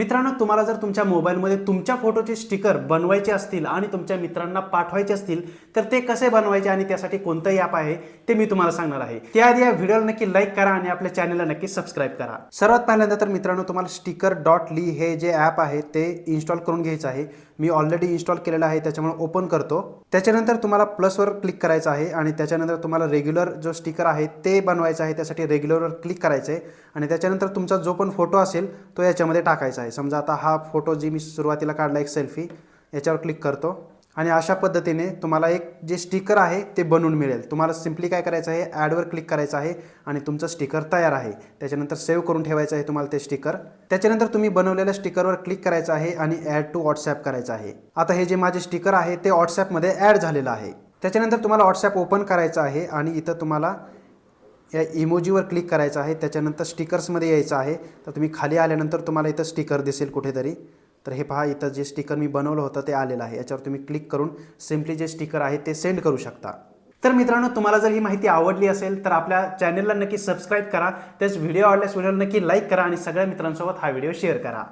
मित्रांनो तुम्हाला जर तुमच्या मोबाईलमध्ये तुमच्या फोटोचे स्टिकर बनवायचे असतील आणि तुमच्या मित्रांना पाठवायचे असतील तर ते कसे बनवायचे आणि त्यासाठी कोणतं ॲप आहे ते मी तुम्हाला सांगणार आहे. त्याआधी या व्हिडिओला नक्की लाईक करा आणि आपल्या चॅनलला नक्की सबस्क्राईब करा. सर्वात पहिल्यांदा तर मित्रांनो तुम्हाला स्टिकर डॉट ली हे जे ॲप आहे ते इन्स्टॉल करून घ्यायचं आहे. मी ऑलरेडी इन्स्टॉल केलेलं आहे त्याच्यामुळे ओपन करतो. त्याच्यानंतर तुम्हाला प्लसवर क्लिक करायचं आहे आणि त्याच्यानंतर तुम्हाला रेग्युलर जो स्टिकर आहे ते बनवायचं आहे त्यासाठी रेग्युलरवर क्लिक करायचं आहे आणि त्याच्यानंतर तुमचा जो पण फोटो असेल तो याच्यामध्ये टाकायचा आहे. समजा आता हा फोटो जी मी सुरुवातीला काढला एक सेल्फी याच्यावर क्लिक करतो. आणि अशा पद्धतीने तुम्हाला एक जे स्टिकर आहे ते बनवून मिळेल. तुम्हाला सिम्पली काय करायचं आहे? ॲडवर क्लिक करायचं आहे आणि तुमचं स्टिकर तयार आहे. त्याच्यानंतर सेव्ह करून ठेवायचं आहे तुम्हाला ते स्टिकर त्याच्यानंतर तुम्ही बनवलेल्या स्टिकरवर क्लिक करायचं आहे आणि ॲड टू व्हॉट्सॲप करायचं आहे. आता हे जे माझे स्टिकर आहे ते व्हॉट्सॲपमध्ये ॲड झालेलं आहे. त्याच्यानंतर तुम्हाला व्हॉट्सॲप ओपन करायचं आहे आणि इथं तुम्हाला या इमोजीवर क्लिक करायचं आहे त्याच्यानंतर स्टिकर्समध्ये यायचं आहे. तर तुम्ही खाली आल्यानंतर तुम्हाला इथं स्टिकर दिसेल कुठेतरी. तर हे पहा इथं जे स्टिकर मी बनवलं होतं ते आलेलं आहे. याच्यावर तुम्ही क्लिक करून सिम्पली जे स्टिकर आहे ते सेंड करू शकता. तर मित्रांनो तुम्हाला जर ही माहिती आवडली असेल तर आपल्या चॅनलला नक्की सबस्क्राईब करा. त्याच व्हिडिओ आवडल्यास व्हिडिओला नक्की लाईक करा आणि सगळ्या मित्रांसोबत हा व्हिडिओ शेअर करा.